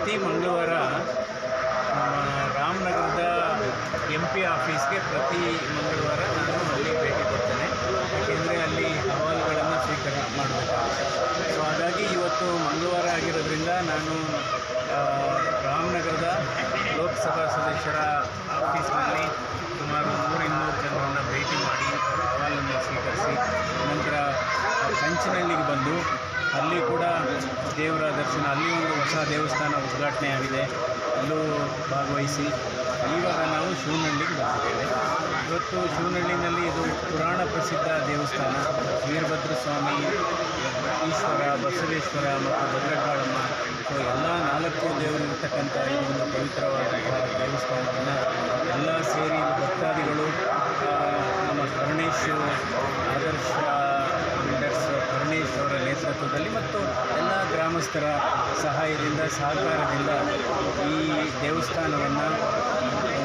ಪ್ರತಿ ಮಂಗಳವಾರ ರಾಮನಗರದ ಎಂ ಪಿ ಆಫೀಸ್ಗೆ ಪ್ರತಿ ಮಂಗಳವಾರ ನಾನು ಅಲ್ಲಿ ಭೇಟಿ ಕೊಡ್ತೇನೆ. ಯಾಕೆಂದರೆ ಅಲ್ಲಿ ಅಹವಾಲುಗಳನ್ನು ಸ್ವೀಕಾರ ಮಾಡಬೇಕಾಗುತ್ತೆ. ಸೊ ಹಾಗಾಗಿ ಇವತ್ತು ಮಂಗಳವಾರ ಆಗಿರೋದ್ರಿಂದ ನಾನು ರಾಮನಗರದ ಲೋಕಸಭಾ ಸದಸ್ಯರ ಆಫೀಸ್ನಲ್ಲಿ ಸುಮಾರು ನೂರಿನ್ನೂರು ಜನರನ್ನು ಭೇಟಿ ಮಾಡಿ ಅಹವಾಲನ್ನು ಸ್ವೀಕರಿಸಿ, ನಂತರ ಕಂಚಿನಲ್ಲಿಗೆ ಬಂದು ಅಲ್ಲಿ ಕೂಡ ದೇವರ ದರ್ಶನ, ಅಲ್ಲಿ ಒಂದು ಹೊಸ ದೇವಸ್ಥಾನ ಉದ್ಘಾಟನೆ ಆಗಿದೆ ಅಲ್ಲೂ ಭಾಗವಹಿಸಿ. ಇವಾಗ ನಾವು ಶಿವನಹಳ್ಳಿಗೆ ಬಂದಿದ್ದೇವೆ. ಇವತ್ತು ಶಿವನಹಳ್ಳಿನಲ್ಲಿ ಇದು ಪುರಾಣ ಪ್ರಸಿದ್ಧ ದೇವಸ್ಥಾನ. ವೀರಭದ್ರ ಸ್ವಾಮಿ, ಈಶ್ವರ, ಬಸವೇಶ್ವರ ಮತ್ತು ಭದ್ರಕಾಳಮ್ಮ. ಸೊ ಎಲ್ಲ ನಾಲ್ಕು ದೇವರು ಇರ್ತಕ್ಕಂಥ ಈ ಒಂದು ಪವಿತ್ರವಾದಂತಹ ದೇವಸ್ಥಾನವನ್ನು ಎಲ್ಲ ಸೇರಿ ಭಕ್ತಾದಿಗಳು ನಮ್ಮ ಕರುಣೇಶ್ ಗ್ರಾಮಸ್ಥರ ಸಹಾಯದಿಂದ, ಸಹಕಾರದಿಂದ ಈ ದೇವಸ್ಥಾನವನ್ನು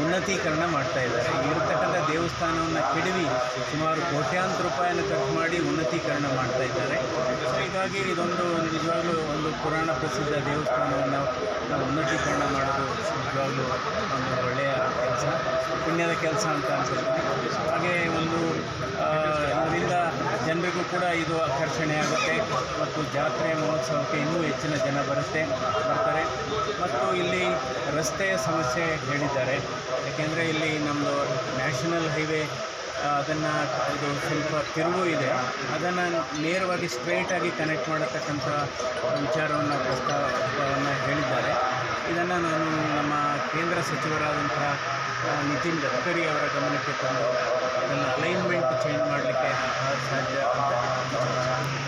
ಉನ್ನತೀಕರಣ ಮಾಡ್ತಾ ಇದ್ದಾರೆ. ಇರತಕ್ಕಂಥ ದೇವಸ್ಥಾನವನ್ನು ಕೆಡವಿ ಸುಮಾರು ಕೋಟ್ಯಾಂತರ ರೂಪಾಯಿಯನ್ನು ಖರ್ಚು ಮಾಡಿ ಉನ್ನತೀಕರಣ ಮಾಡ್ತಾ ಇದ್ದಾರೆ. ಹೀಗಾಗಿ ಇದೊಂದು ನಿಜವಾಗ್ಲೂ ಒಂದು ಪುರಾಣ ಪ್ರಸಿದ್ಧ ದೇವಸ್ಥಾನವನ್ನು ನಾವು ಉನ್ನತೀಕರಣ ಮಾಡೋದು ನಿಜವಾಗ್ಲೂ ಒಂದು ಒಳ್ಳೆಯ ಕೆಲಸ, ಪುಣ್ಯದ ಕೆಲಸ ಅಂತ ಅನ್ಸುತ್ತೆ ಹಾಗೆ ಒಂದು ಕೂಡ ಇದು ಆಕರ್ಷಣೆ ಆಗುತ್ತೆ ಮತ್ತು ಜಾತ್ರೆ ಮಹೋತ್ಸವಕ್ಕೆ ಇನ್ನೂ ಹೆಚ್ಚಿನ ಜನ ಬರುತ್ತೆ, ಬರ್ತಾರೆ. ಮತ್ತು ಇಲ್ಲಿ ರಸ್ತೆಯ ಸಮಸ್ಯೆ ಹೇಳಿದ್ದಾರೆ. ಯಾಕೆಂದರೆ ಇಲ್ಲಿ ನಮ್ಮದು ನ್ಯಾಷನಲ್ ಹೈವೇ ಅದನ್ನು ಇದು ಸ್ವಲ್ಪ ತಿರುವು ಇದೆ. ಅದನ್ನು ನೇರವಾಗಿ ಸ್ಟ್ರೈಟಾಗಿ ಕನೆಕ್ಟ್ ಮಾಡತಕ್ಕಂಥ ವಿಚಾರವನ್ನು ಪ್ರಸ್ತಾಪವನ್ನು ಹೇಳಿದ್ದಾರೆ. ಇದನ್ನು ನಾನು ನಮ್ಮ ಕೇಂದ್ರ ಸಚಿವರಾದಂಥ ನಿತಿನ್ ಗಡ್ಕರಿ ಅವರ ಗಮನಕ್ಕೆ ತಂದು ಅದನ್ನು ಅಲೈನ್ಮೆಂಟ್ 开机